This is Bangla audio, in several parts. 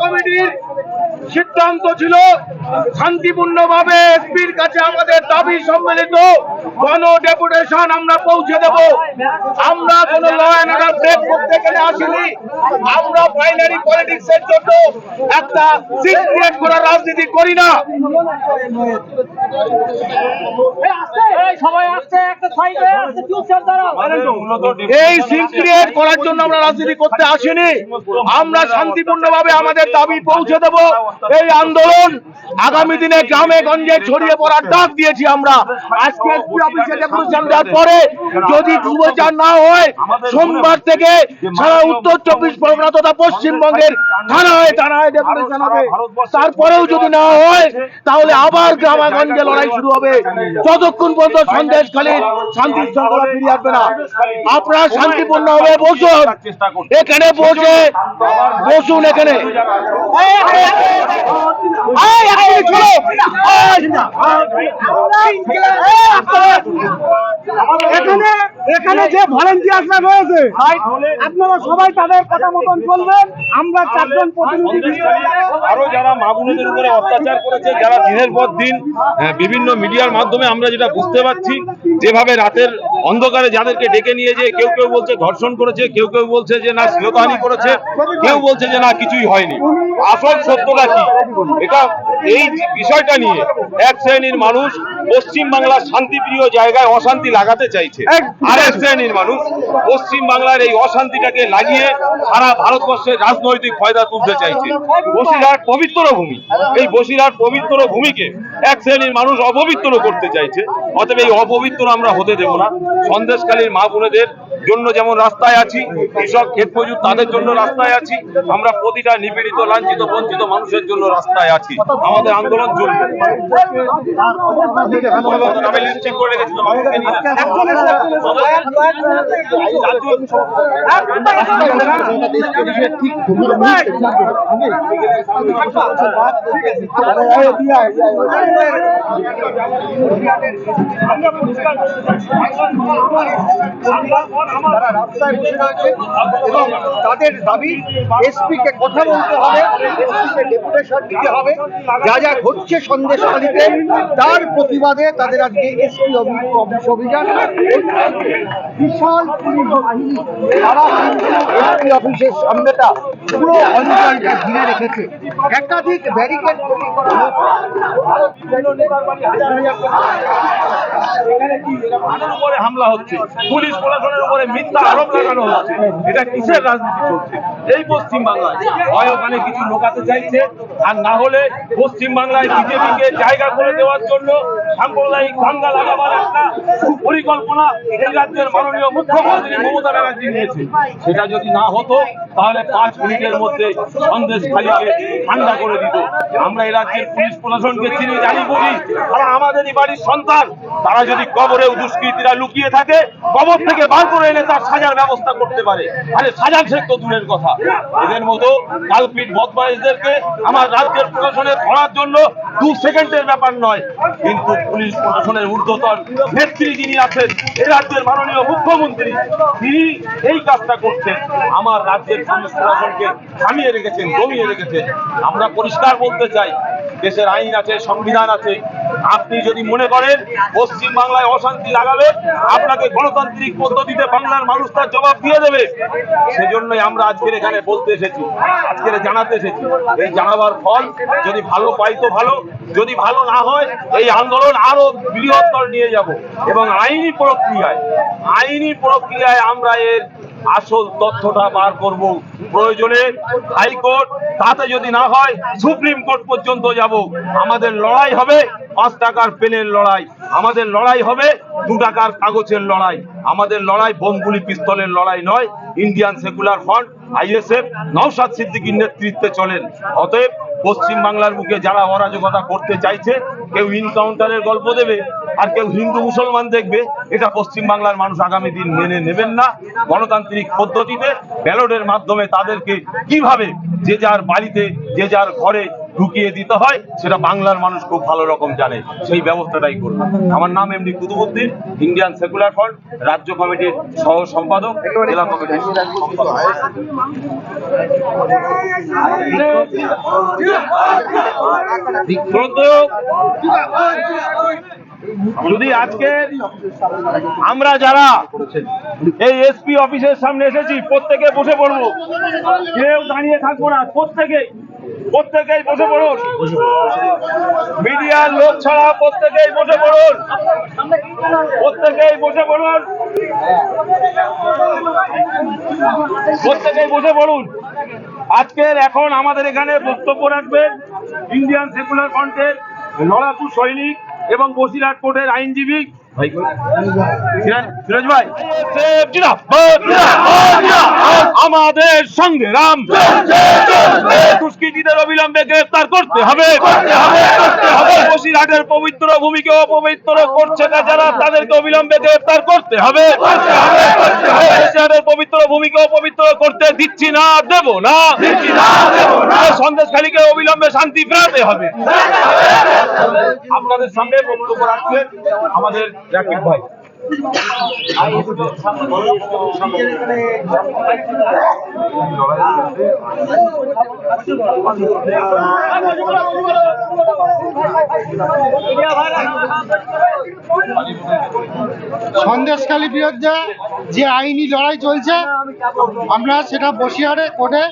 কমিটির সিদ্ধান্ত ছিল শান্তিপূর্ণভাবে এসপির কাছে আমাদের দাবি সম্মিলিত। গণ ডেপুটেশন আমরা পৌঁছে দেব। আমরা কোন ল অ্যান্ড অর্ডার ব্রেক করতে গেলে আসিনি। আমরা বাইনারি পলিটিক্স এর জন্য একটা সিট ক্রিয়েট করার রাজনীতি করি না। এই সিন ক্রিয়েট করার জন্য আমরা রাজনীতি করতে আসিনি। আমরা শান্তিপূর্ণভাবে আমাদের দাবি পৌঁছে দেব। এই আন্দোলন আগামী দিনে গ্রামে গঞ্জে ছড়িয়ে পড়ার ডাক দিয়েছি আমরা। আজকে এসপি অফিসে ডেপুটেশন দেওয়ার পরে যদি শুভচার না হয়, সোমবার থেকে সারা উত্তর চব্বিশ পরগনা তথা পশ্চিমবঙ্গের থানায় থানায় ডেপুটেশন হবে তারপরেও যদি না হয়, তাহলে আবার গ্রামাগঞ্জে লড়াই শুরু হবে। যতক্ষণ পর্যন্ত সন্দেশ খালি শান্তির শৃঙ্খলা ফিরিয়ে আসবে না, আপনারা শান্তিপূর্ণ হবে বসুন। এখানে বসে বসুন এখানে। এখানে যে ভলেন্টিয়ার্সরা রয়েছে, আপনারা সবাই তাদের কথা মতন চলবেন। আমরা চারজন প্রতিনিধি আরও যারা মা বোনদের উপরে অত্যাচার করেছে, যারা দিনের পর দিন বিভিন্ন মিডিয়ার মাধ্যমে আমরা যেটা বুঝতে পারছি, যেভাবে রাতের অন্ধকারে যাদেরকে ডেকে নিয়ে যে কেউ কেউ বলছে ধর্ষণ করেছে, কেউ কেউ বলছে যে না শ্লীলতাহানি করেছে, কেউ বলছে যে না, কিছুই হয়নি। আসল সত্যটা কি? এটা এই বিষয়টা নিয়ে এক শ্রেণির মানুষ পশ্চিম বাংলার শান্তিপ্রিয় জায়গায় অশান্তি লাগাতে চাইছে। আর এক শ্রেণির মানুষ পশ্চিম বাংলার এই অশান্তিটাকে লাগিয়ে সারা ভারতবর্ষের রাজনৈতিক ফয়দা তুলতে চাইছে। বসিরহাট পবিত্র ভূমি। এই বসিরহাট পবিত্র ভূমিকে এক শ্রেণির মানুষ অপবিত্র করতে চাইছে। অতএব এই অপবিত্র আমরা হতে দেব না। সন্দেশকালীর মা বোনেদের জন্য যেমন রাস্তায় আছি কৃষক ক্ষেত মজুর তাদের জন্য রাস্তায় আছি। আমরা প্রতিটা নিপীড়িত লাঞ্ছিত, বঞ্চিত মানুষের জন্য রাস্তায় আছি। আমাদের আন্দোলন চলবে। তাদের দাবি এসপি কে কথা বলতে হবে। কে ডেপুটেশন দিতে হবে। যা যা ঘটছে সন্দেশখালীতে, তার প্রতিবাদে তাদের আজকে এসপি অফিস অভিযান। বিশাল পুলিশ বাহিনী, তারা এসপি অফিসের সামনেটা পুরো অঞ্চলটা ঘিরে রেখেছে। একাধিক ব্যারিকেড হামলা হচ্ছে। পুলিশ প্রশাসনের উপরে মিথ্যা আরোপ লাগানো হচ্ছে। এটা কিসের রাজনীতি চলছে? এই পশ্চিম বাংলায় হয় ওখানে কিছু লোকাতে চাইছে। আর না হলে পশ্চিম বাংলায় বিজেপিকে জায়গা করে দেওয়ার জন্য সাম্প্রদায়িক দাঙ্গা লাগাবার একটা পরিকল্পনা এই রাজ্যের মাননীয় মুখ্যমন্ত্রী মমতা ব্যানার্জি নিয়েছে। সেটা যদি না হতো, তাহলে পাঁচ মিনিটের মধ্যে সন্দেশ খালিকে ঠান্ডা করে দিত। আমরা এই রাজ্যের পুলিশ প্রশাসনকে চিনি, জানি, বুঝি। তারা আমাদেরই বাড়ির সন্তান। তারা যদি কবরেও দুষ্কৃতীরা লুকিয়ে থাকে, কবর থেকে বার করে এনে তার সাজার ব্যবস্থা করতে পারে। আরে সাজার শেখ তো দূরের কথা। এদের মতো কালপিট বদমাইশদেরকে আমার রাজ্যের প্রশাসনের ধরার জন্য দু সেকেন্ডের ব্যাপার নয়। কিন্তু পুলিশ প্রশাসনের ঊর্ধ্বতন নেত্রী যিনি আছেন এই রাজ্যের মাননীয় মুখ্যমন্ত্রী, তিনি এই কাজটা করছেন। আমার রাজ্যের পুলিশ প্রশাসনকে থামিয়ে রেখেছেন, দমিয়ে রেখেছেন। আমরা পরিষ্কার বলতে চাই, দেশের আইন আছে, সংবিধান আছে। আপনি যদি মনে করেন পশ্চিম বাংলায় অশান্তি লাগাবে, আপনাকে গণতান্ত্রিক পদ্ধতিতে বাংলার মানুষ তার জবাব দিয়ে দেবে। সেজন্যই আমরা আজকের এখানে বলতে এসেছি, আজকের জানাতে এসেছি। এই জানাবার ফল যদি ভালো পাই তো ভালো, যদি ভালো না হয়, এই আন্দোলন আরও বৃহত্তর নিয়ে যাব। এবং আইনি প্রক্রিয়ায় আইনি প্রক্রিয়ায় আমরা এর আসল তথ্যটা বার করব প্রয়োজনে। হাইকোর্ট, তাতে যদি না হয়, সুপ্রিম কোর্ট পর্যন্ত যাব। আমাদের লড়াই হবে পাঁচ টাকার পেনের লড়াই। আমাদের লড়াই হবে দু টাকার কাগজের লড়াই। আমাদের লড়াই বোমগুলি, পিস্তলের লড়াই নয়, Indian secular front ISF Nawshad সিদ্দিকীর নেতৃত্বে চলেন। অতএব পশ্চিম বাংলার বুকে যারা অরাজকতা করতে চাইছে, কেউ ইনকাউন্টারের গল্প দেবে, আর কেউ হিন্দু মুসলমান দেখবে, এটা পশ্চিম বাংলার মানুষ আগামী দিন মেনে নেবেন না। গণতান্ত্রিক পদ্ধতিতে ব্যালটের মাধ্যমে তাদেরকে কীভাবে যে যার বাড়িতে, যে যার ঘরে ঢুকিয়ে দিতে হয়, সেটা বাংলার মানুষ খুব ভালো রকম জানে। সেই ব্যবস্থাটাই করবে আমার নাম MD Qutubuddin, Indian secular front, রাজ্য কমিটির সহ সম্পাদক, জেলা কমিটির যদি আজকে আমরা যারা এই এসপি অফিসের সামনে এসেছি, প্রত্যেকে বসে পড়ব। কেউ দাঁড়িয়ে থাকব না প্রত্যেকে প্রত্যেকেই বসে পড়ুন। মিডিয়ার লোক ছাড়া প্রত্যেকেই বসে পড়ুন। প্রত্যেকেই বসে পড়ুন। প্রত্যেকেই বসে পড়ুন। আজকের এখন আমাদের এখানে বক্তব্য রাখবেন ইন্ডিয়ান সেকুলার ফ্রন্টের লড়াকু সৈনিক এবং বসিরহাট কোর্টের আইনজীবী ভাই ভাই। আমাদের সঙ্গে রাম। দুষ্কৃতীদের অবিলম্বে গ্রেফতার করতে হবে। বসিরহাটের পবিত্র ভূমিকে অপবিত্র করছে না যারা, তাদেরকে অবিলম্বে গ্রেফতার করতে হবে। বসিরহাটের পবিত্র ভূমিকে অপবিত্র করতে দিচ্ছি না, দেব না। সন্দেশখালীকে অবিলম্বে শান্তি ফেরাতে হবে। আপনাদের সামনে বক্তব্য রাখছেন আমাদের রাকিব ভাই। সন্দেশখালী বিরুদ্ধে যে আইনি লড়াই চলছে আমরা সেটা বসিয়ারে কোর্টে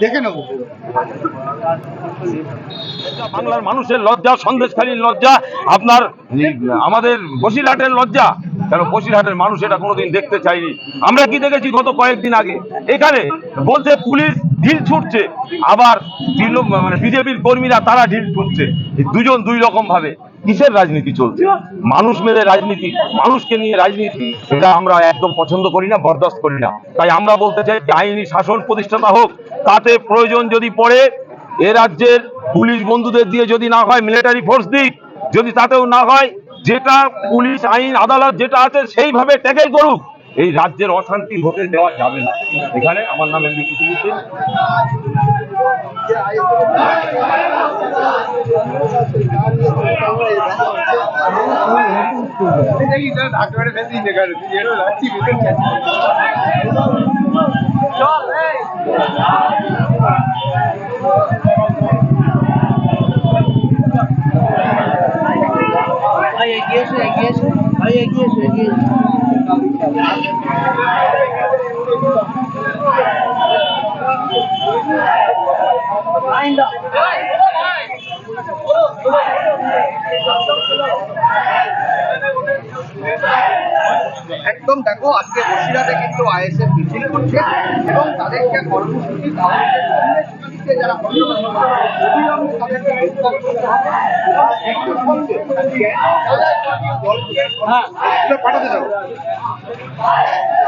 দেখে নেব। বাংলার মানুষের লজ্জা সন্দেশখালীর লজ্জা আপনার আমাদের বসিরহাটের লজ্জা। কেন বসিরহাটের মানুষ এটা কোনোদিন দেখতে চাইনি আমরা কি দেখেছি গত কয়েকদিন আগে? এখানে বলছে পুলিশ ঢিল ছুটছে আবার মানে বিজেপির কর্মীরা তারা ঢিল ছুটছে। দুজন দুই রকম ভাবে। কিসের রাজনীতি চলছে? মানুষ মেরে রাজনীতি মানুষকে নিয়ে রাজনীতি এটা আমরা একদম পছন্দ করি না বরদাস্ত করি না। তাই আমরা বলতে চাই যে আইনি শাসন প্রতিষ্ঠাতা হোক তাতে প্রয়োজন যদি পড়ে এ রাজ্যের পুলিশ বন্ধুদের দিয়ে যদি না হয় মিলিটারি ফোর্স দিক, যদি তাতেও না হয়, যেটা পুলিশ আইন, আদালত যেটা আছে সেইভাবে ট্যাকেল করুক এই রাজ্যের অশান্তি হতে দেওয়া যাবে না। এখানে আমার নাম এমডি কুতুবুদ্দিন ভাই এগিয়ে এসো এগিয়ে এসো ভাই এগিয়ে এসো এগিয়ে একদম দেখো, আজকে বসিরহাটে কিন্তু আইএসএফ মিছিল করছে এবং তাদেরকে কর্মসূচি দেওয়া ব্যক্তিকে যারা অবিলম্বে পাঠাতে চাও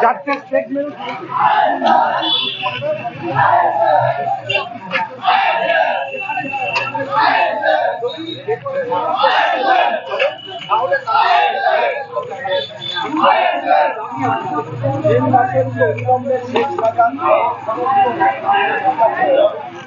চারটে স্টেটমেন্ট তিন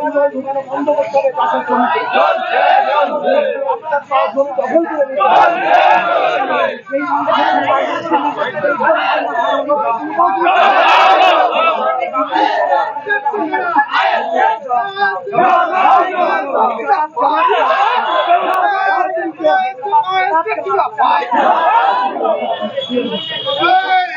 ঢুকানো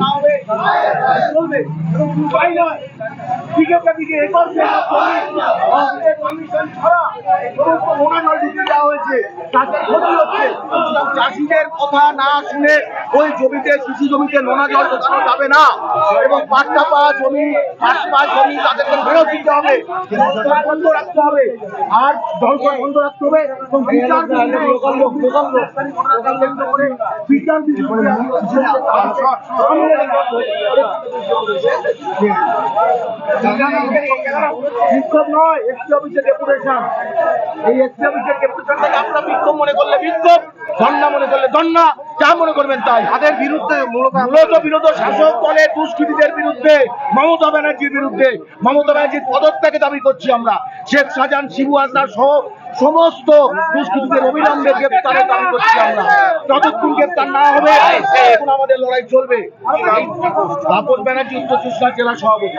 নাও চাষিদের কথা না শুনে ওই জমিতে, কৃষি জমিতে নোনা জল ঢোকানো যাবে না। এবং পাট্টা পাওয়া জমি পাট পাওয়া জমি তাদেরকে ফেরত দিতে হবে। বন্ধ রাখতে হবে। আর জলকর বন্ধ রাখতে হবে। এবং বিচার বিচার বিক্ষোভ নয় এসপি অফিসের ডেপুটেশন এই এসপি অফিসের ডেপুটেশন থেকে আপনারা বিক্ষোভ মনে করলে বিক্ষোভ ধর্ণা মনে করলে ধর্ণা যা মনে করবেন তাই। তাদের বিরুদ্ধে মূলত মূলত বিরোধ শাসক দলের দুষ্কৃতীদের বিরুদ্ধে মমতা ব্যানার্জির বিরুদ্ধে। মমতা ব্যানার্জির পদত্যাগে দাবি করছি আমরা। শেখ শাহজাহান শিবু হাসনার সহ সমস্ত দুষ্কৃতীদের অবিলম্বে গ্রেপ্তারের দাবি করছি আমরা। যতক্ষণ গ্রেপ্তার না হবে তখন আমাদের লড়াই চলবে। তাপস ব্যানার্জি উত্তর চব্বিশ জেলা সভাপতি।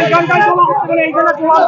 এইখানটায় তোমার এইখানে তোমার